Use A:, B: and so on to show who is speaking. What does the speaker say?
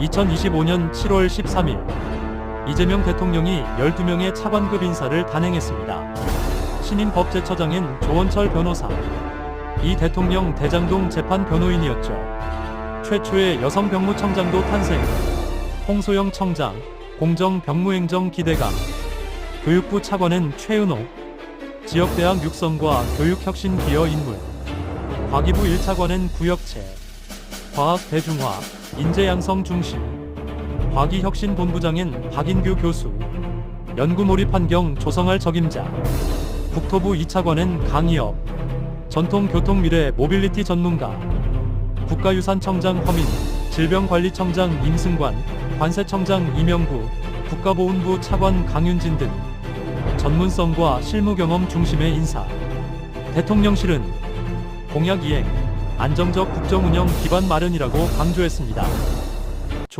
A: 2025년 7월 13일 이재명 대통령이 12명의 차관급 인사를 단행했습니다. 신임 법제처장인 조원철 변호사, 이 대통령 대장동 재판 변호인이었죠. 최초의 여성 병무청장도 탄생, 홍소영 청장, 공정 병무행정 기대감, 교육부 차관은 최은호, 지역대학 육성과 교육혁신 기여 인물, 과기부 1차관은 구역체, 과학 대중화, 인재 양성 중심, 과기혁신본부장인 박인규 교수, 연구몰입 환경 조성할 적임자, 국토부 2차관은 강의업, 전통교통 미래 모빌리티 전문가, 국가유산청장 허민, 질병관리청장 임승관, 관세청장 이명구, 국가보훈부 차관 강윤진 등 전문성과 실무 경험 중심의 인사. 대통령실은 공약 이행, 안정적 국정 운영 기반 마련이라고 강조했습니다.